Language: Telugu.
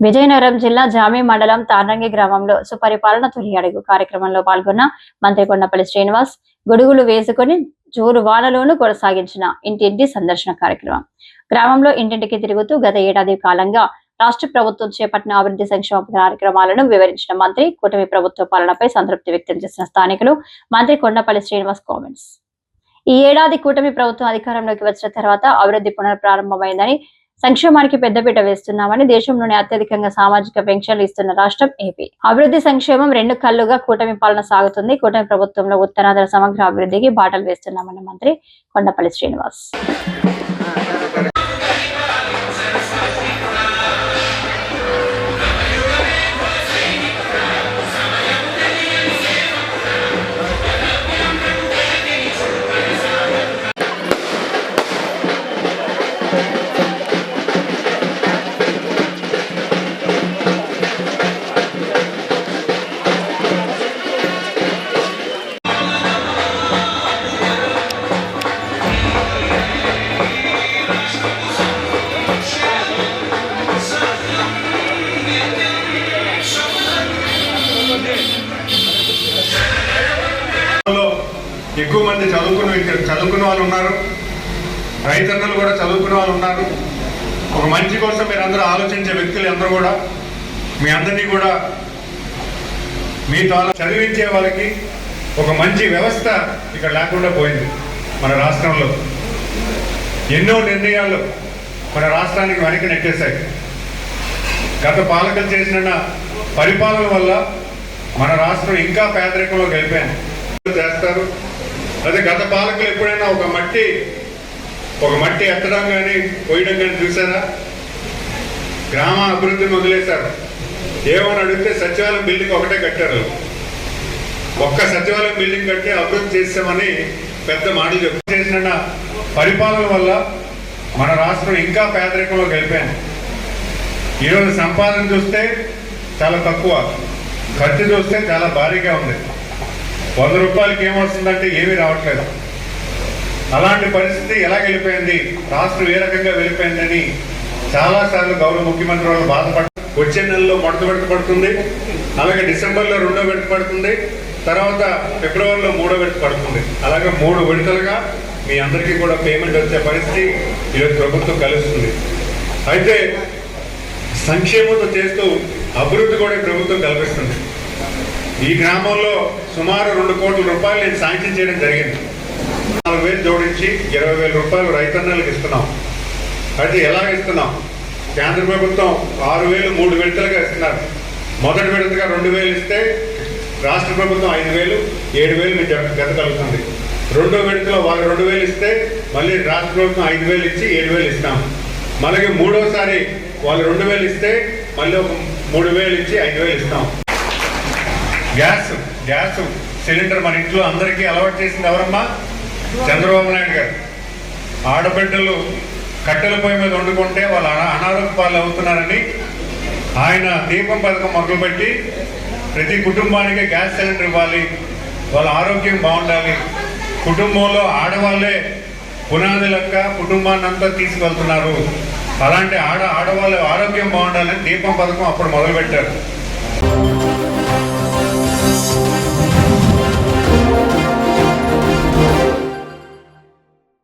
విజయనగరం జిల్లా జామి మండలం తారంగి గ్రామంలో సుపరిపాలన తొలి అడుగు కార్యక్రమంలో పాల్గొన్న మంత్రి కొండపల్లి శ్రీనివాస్ గొడుగులు వేసుకుని జోరు వానలోనూ కొనసాగించిన ఇంటింటి సందర్శన కార్యక్రమం. గ్రామంలో ఇంటింటికి తిరుగుతూ గత ఏడాది కాలంగా రాష్ట్ర ప్రభుత్వం చేపట్టిన అభివృద్ధి సంక్షేమ కార్యక్రమాలను వివరించిన మంత్రి కూటమి ప్రభుత్వ పాలనపై సంతృప్తి వ్యక్తం చేసిన స్థానికులు మంత్రి కొండపల్లి శ్రీనివాస్ కామెంట్స్ ఈ ఏడాది కూటమి ప్రభుత్వం అధికారంలోకి వచ్చిన తర్వాత అభివృద్ధి పునఃప్రారంభమైందని సంక్షేమానికి పెద్దపీట వేస్తున్నామని దేశంలోనే అత్యధికంగా సామాజిక పెన్షన్లు ఇస్తున్న రాష్ట్రం ఏపీ. అభివృద్ధి సంక్షేమం రెండు కళ్ళుగా కూటమి పాలన సాగుతుంది. కూటమి ప్రభుత్వంలో ఉత్తరాంధ్ర సమగ్ర అభివృద్ధికి బాటలు వేస్తున్నామన్న మంత్రి కొండపల్లి శ్రీనివాస్. ఎక్కువ మంది చదువుకున్న చదువుకున్న వాళ్ళు ఉన్నారు. రైతన్నలు కూడా చదువుకున్న వాళ్ళు ఉన్నారు. ఒక మంచి కోసం మీరు అందరూ ఆలోచించే వ్యక్తులు అందరూ కూడా మీ అందరినీ కూడా మీ ద్వారా చదివించే వాళ్ళకి ఒక మంచి వ్యవస్థ ఇక్కడ లేకుండా పోయింది మన రాష్ట్రంలో. ఎన్నో నిర్ణయాలు మన రాష్ట్రానికి వెనక్కి నెట్టేశాయి. గత పాలకులు చేసిన పరిపాలన వల్ల మన రాష్ట్రం ఇంకా పేదరికంలో వెళ్ళిపోయింది. చేస్తారు. అదే గత పాలకులు ఎప్పుడైనా ఒక మట్టి ఒక మట్టి ఎత్తడం కానీ పోయడం కానీ చూసారా గ్రామ అభివృద్ధిని వదిలేశారు. ఏమని అడిగితే సచివాలయం బిల్డింగ్ ఒకటే కట్టారు. ఒక్క సచివాలయం బిల్డింగ్ కట్టి అభివృద్ధి చేసామని పెద్ద మాటలు చెప్పు చేసిన పరిపాలన వల్ల మన రాష్ట్రం ఇంకా పేదరికంలో గెలిపాను ఈరోజు సంపాదన చూస్తే చాలా తక్కువ. ఖర్చు చూస్తే చాలా భారీగా ఉంది. వంద రూపాయలకి ఏమొస్తుందంటే ఏమీ రావట్లేదు. అలాంటి పరిస్థితి ఎలా వెళ్ళిపోయింది? రాష్ట్రం ఏ రకంగా వెళ్ళిపోయిందని చాలాసార్లు గౌరవ ముఖ్యమంత్రి వాళ్ళు బాధపడ వచ్చే నెలలో మొదటి విడత పడుతుంది అలాగే డిసెంబర్లో రెండో విడత పడుతుంది తర్వాత ఫిబ్రవరిలో మూడో విడత పడుతుంది. అలాగే మూడు విడతలుగా మీ అందరికీ కూడా పేమెంట్ వచ్చే పరిస్థితి ఈరోజు ప్రభుత్వం కలుస్తుంది. అయితే సంక్షేమంతో చేస్తూ అభివృద్ధి కూడా ప్రభుత్వం కల్పిస్తుంది. ఈ గ్రామంలో సుమారు రెండు కోట్ల రూపాయలు నేను శాంక్షన్ చేయడం జరిగింది. నాలుగు వేలు జోడించి ఇరవై వేల రూపాయలు రైతన్నలకు ఇస్తున్నాం. అయితే ఎలా ఇస్తున్నాం? కేంద్ర ప్రభుత్వం ఆరు వేలు మూడు విడతలుగా ఇస్తున్నారు. మొదటి విడతగా రెండు వేలు ఇస్తే రాష్ట్ర ప్రభుత్వం ఐదు వేలు ఏడు వేలు మీకు జత జత కలుగుతుంది. రెండో విడతలో వాళ్ళు రెండు వేలు ఇస్తే మళ్ళీ రాష్ట్ర ప్రభుత్వం ఐదు వేలు ఇచ్చి ఏడు వేలు ఇస్తాం మళ్ళీ మూడోసారి వాళ్ళు రెండు వేలు ఇస్తే మళ్ళీ ఒక మూడు వేలు ఇచ్చి ఐదు వేలు ఇస్తాం గ్యాస్ గ్యాస్ సిలిండర్ మన ఇంట్లో అందరికీ అలవాటు చేసింది ఎవరమ్మా? చంద్రబాబు నాయుడు గారు. ఆడబిడ్డలు కట్టెల పొయ్యి మీద వండుకుంటే వాళ్ళు అనారోగ్య పాలు అవుతున్నారని ఆయన దీపం పథకం మొదలుపెట్టి ప్రతి కుటుంబానికి గ్యాస్ సిలిండర్ ఇవ్వాలి వాళ్ళ ఆరోగ్యం బాగుండాలి. కుటుంబంలో ఆడవాళ్ళే పునాది లెక్క కుటుంబాన్ని అంతా తీసుకెళ్తున్నారు. అలాంటి ఆడ ఆడవాళ్ళ ఆరోగ్యం బాగుండాలని దీపం పథకం అప్పుడు మొదలుపెట్టారు.